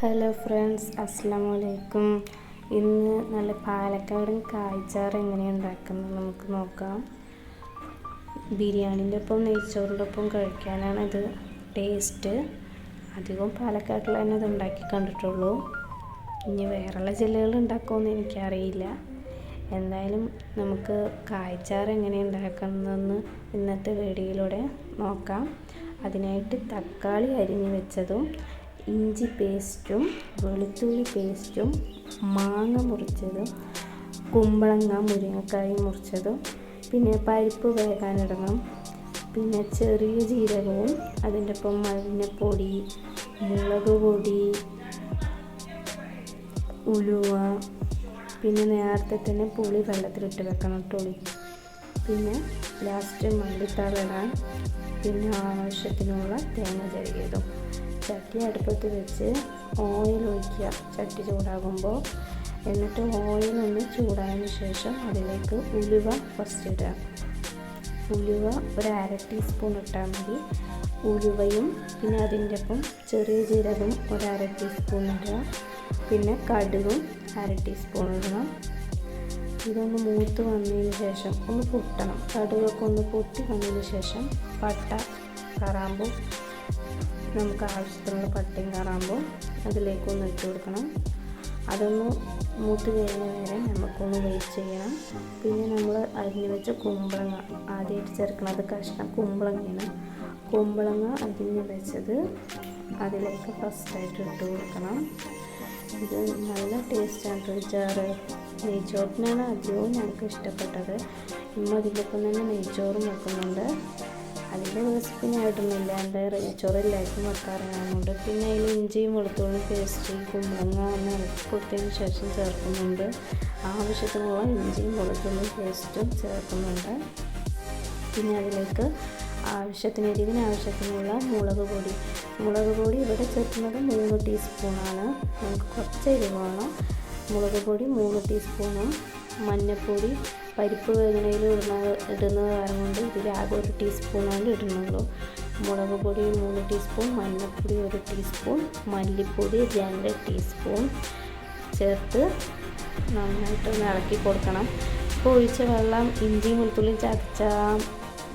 Hello friends അസ്സാം വലൈക്കും ഇന്ന് നല്ല പാലക്കാടൻ കായ്ച്ചാറ് എങ്ങനെയാണ് ഉണ്ടാക്കുന്നത് നമുക്ക് നോക്കാം. ബിരിയാണിന്റെ ഒപ്പം നെയ്ച്ചോറിന്റെ ഒപ്പം കഴിക്കാനാണ് ഇത് ടേസ്റ്റ് അധികം പാലക്കാട്ടിൽ തന്നെ ഇത് ഉണ്ടാക്കി കണ്ടിട്ടുള്ളൂ. ഇനി വേറെയുള്ള ജില്ലകൾ ഉണ്ടാക്കുമെന്ന് എനിക്കറിയില്ല. എന്തായാലും നമുക്ക് കായ്ച്ചാറ് എങ്ങനെ ഉണ്ടാക്കുന്നതെന്ന് ഇന്നത്തെ വീഡിയോയിലൂടെ നോക്കാം. അതിനായിട്ട് തക്കാളി അരിഞ്ഞു വെച്ചതും ഇഞ്ചി പേസ്റ്റും വെളുത്തുള്ളി പേസ്റ്റും മാങ്ങ മുറിച്ചതും കുമ്പളങ്ങ മുരിങ്ങക്കായി മുറിച്ചതും പിന്നെ പരിപ്പ് വേകാനിടണം പിന്നെ ചെറിയ ജീരകവും അതിന്റെ ഒപ്പം മഞ്ഞപ്പൊടി മുളക് പൊടി ഉലുവ പിന്നെ നേരത്തെ തന്നെ പുളി വെള്ളത്തിലിട്ട് വെക്കണം ടൊളി പിന്നെ ലാസ്റ്റ് മല്ലിത്താളിടാൻ പിന്നെ ആവശ്യത്തിനുള്ള തേങ്ങ ചെറിയതും ചട്ടി അടുപ്പത്ത് വെച്ച് ഓയിൽ ഒഴിക്കുക. ചട്ടി ചൂടാകുമ്പോൾ എന്നിട്ട് ഓയിൽ ഒന്ന് ചൂടായതിന് ശേഷം അതിലേക്ക് ഉലുവ ഫസ്റ്റ് ഇടുക. ഉലുവ ഒരു അര ടീസ്പൂൺ ഇട്ടാൽ മതി. ഉലുവയും പിന്നെ അതിന്റെ ഒപ്പം ചെറിയ ജീരകം ഒരു അര ടീസ്പൂൺ ഇടുക. പിന്നെ കടുകും അര ടീസ്പൂൺ ഇടണം. ഇതൊന്ന് മൂത്ത് വന്നതിന് ശേഷം ഒന്ന് പൊട്ടണം. കടുകൊക്കെ ഒന്ന് പൊട്ടി വന്നതിന് ശേഷം പട്ട കറാമ്പും നമുക്ക് ആവശ്യത്തിനുള്ള പട്ടയും കാറാകുമ്പോൾ അതിലേക്കൊന്ന് ഇട്ട് കൊടുക്കണം. അതൊന്ന് മൂത്ത് കഴിഞ്ഞ നേരം നമുക്കൊന്ന് വെയിറ്റ് ചെയ്യണം. പിന്നെ നമ്മൾ അരിഞ്ഞ് വെച്ച കുമ്പളങ്ങ ആദ്യമായിട്ട് അത് കഷ്ണം കുമ്പളങ്ങയാണ്. കുമ്പളങ്ങ അരിഞ്ഞ് വെച്ചത് അതിലേക്ക് ഫസ്റ്റായിട്ട് ഇട്ട് കൊടുക്കണം. ഇത് നല്ല ടേസ്റ്റാണ് ചാറ് നെയ്ച്ചോറിനാണ് അധികവും ഞങ്ങൾക്ക് ഇഷ്ടപ്പെട്ടത്. ഇമ്മ അതിലൊപ്പം തന്നെ നെയ്ച്ചോറും വെക്കുന്നുണ്ട്. അതിന്റെ ഇടുന്നില്ല എന്റെ നെയ്ച്ചോറ് എല്ലാവർക്കും വെക്കാറുണ്ട് പിന്നെ അതിൽ ഇഞ്ചിയും വെളുത്തുള്ളി പേസ്റ്റ് കുമ്പളങ്ങ എന്ന കൊടുത്തതിന് ശേഷം ചേർക്കുന്നുണ്ട്. ആവശ്യത്തിനുള്ള ഇഞ്ചിയും വെളുത്തുള്ളി പേസ്റ്റും ചേർക്കുന്നുണ്ട്. പിന്നെ അതിലേക്ക് ആവശ്യത്തിന് എരിവിന് ആവശ്യത്തിനുള്ള മുളക് പൊടി. മുളക് പൊടി ഇവിടെ ചേർക്കുന്നത് മൂന്ന് ടീസ്പൂണാണ് നമുക്ക് കുറച്ച് എരിവ് വേണം. മുളക് പൊടി മൂന്ന് ടീസ്പൂണും മഞ്ഞൾപ്പൊടി പരിപ്പ് വേദനയിൽ ഇടുന്ന ഇടുന്നത് കാരണം കൊണ്ട് ഇതിൽ ആകെ ഒരു ടീസ്പൂണാണ് ഇടുന്നുള്ളൂ. മുളക് പൊടി മൂന്ന് ടീസ്പൂൺ മഞ്ഞൾപ്പൊടി ഒരു ടീസ്പൂൺ മല്ലിപ്പൊടി രണ്ട് ടീസ്പൂൺ ചേർത്ത് നന്നായിട്ട് ഒന്ന് ഇളക്കി കൊടുക്കണം. ഇപ്പോൾ ഒഴിച്ച വെള്ളം ഇഞ്ചിയും വെളുത്തുള്ളിയും ചതച്ച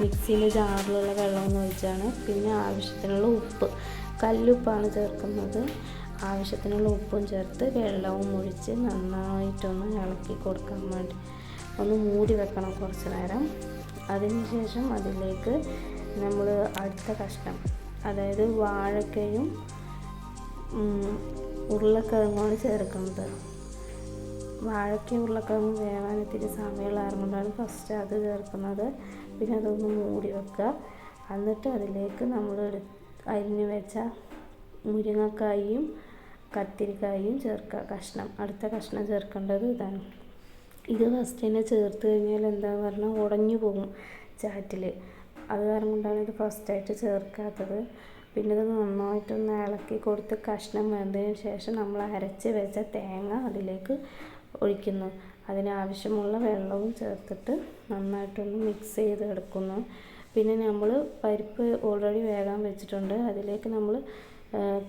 മിക്സിയിലെ ജാറിലുള്ള വെള്ളം എന്ന് ഒഴിച്ചാണ്. പിന്നെ ആവശ്യത്തിനുള്ള ഉപ്പ് കല്ലുപ്പാണ് ചേർക്കുന്നത്. ആവശ്യത്തിനുള്ള ഉപ്പും ചേർത്ത് വെള്ളവും ഒഴിച്ച് നന്നായിട്ടൊന്ന് ഇളക്കി കൊടുക്കാൻ വേണ്ടി. ഒന്ന് മൂടി വെക്കണം കുറച്ച് നേരം. അതിനുശേഷം അതിലേക്ക് നമ്മൾ അടുത്ത കഷ്ണം അതായത് വാഴക്കയും ഉരുളക്കിഴങ്ങുമാണ് ചേർക്കുന്നത്. വാഴക്കയും ഉരുളക്കിഴങ്ങും വേവാൻ ഇത്തിരി സമയമുള്ളതുകൊണ്ടാണ് ഫസ്റ്റ് അത് ചേർക്കുന്നത്. പിന്നെ അതൊന്ന് മൂടി വെക്കുക. എന്നിട്ട് അതിലേക്ക് നമ്മൾ അരിഞ്ഞു വെച്ച മുരിങ്ങക്കായും കത്തിരിക്കായും ചേർക്കുക. കഷ്ണം അടുത്ത കഷ്ണം ചേർക്കേണ്ടത് ഇതാണ്. ഇത് ഫസ്റ്റ് തന്നെ ചേർത്ത് കഴിഞ്ഞാൽ എന്താ പറഞ്ഞാൽ ഉടഞ്ഞു പോകും ചാറ്റിൽ അത് കാരണം കൊണ്ടാണ് ഇത് ഫസ്റ്റായിട്ട് ചേർക്കാത്തത്. പിന്നെ ഇത് നന്നായിട്ടൊന്ന് ഇളക്കി കൊടുത്ത് കഷ്ണം വെന്തതിന് ശേഷം നമ്മൾ അരച്ച് വെച്ച തേങ്ങ അതിലേക്ക് ഒഴിക്കുന്നു. അതിനാവശ്യമുള്ള വെള്ളവും ചേർത്തിട്ട് നന്നായിട്ടൊന്ന് മിക്സ് ചെയ്ത് എടുക്കുന്നു പിന്നെ നമ്മൾ പരിപ്പ് ഓൾറെഡി വേകാൻ വെച്ചിട്ടുണ്ട്. അതിലേക്ക് നമ്മൾ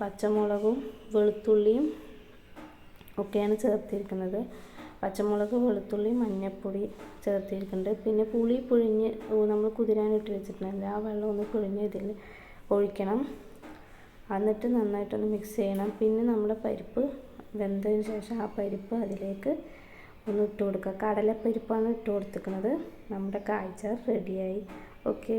പച്ചമുളകും വെളുത്തുള്ളിയും ഒക്കെയാണ് ചേർത്തിരിക്കുന്നത്. പച്ചമുളക് വെളുത്തുള്ളി മഞ്ഞൾപ്പൊടി ചേർത്തിരിക്കുന്നുണ്ട്. പിന്നെ പുളി പുഴിഞ്ഞ് നമ്മൾ കുതിരാനിട്ട് വെച്ചിട്ടുണ്ട് ആ വെള്ളം ഒന്ന് പുഴിഞ്ഞ് ഇതിൽ ഒഴിക്കണം. എന്നിട്ട് നന്നായിട്ടൊന്ന് മിക്സ് ചെയ്യണം. പിന്നെ നമ്മുടെ പരിപ്പ് വെന്തതിന് ശേഷം ആ പരിപ്പ് അതിലേക്ക് ഒന്ന് ഇട്ട് കൊടുക്കുക. കടലപ്പരിപ്പാണ് ഇട്ട് കൊടുത്തിരിക്കുന്നത്. നമ്മുടെ കാഴ്ച റെഡിയായി ഓക്കെ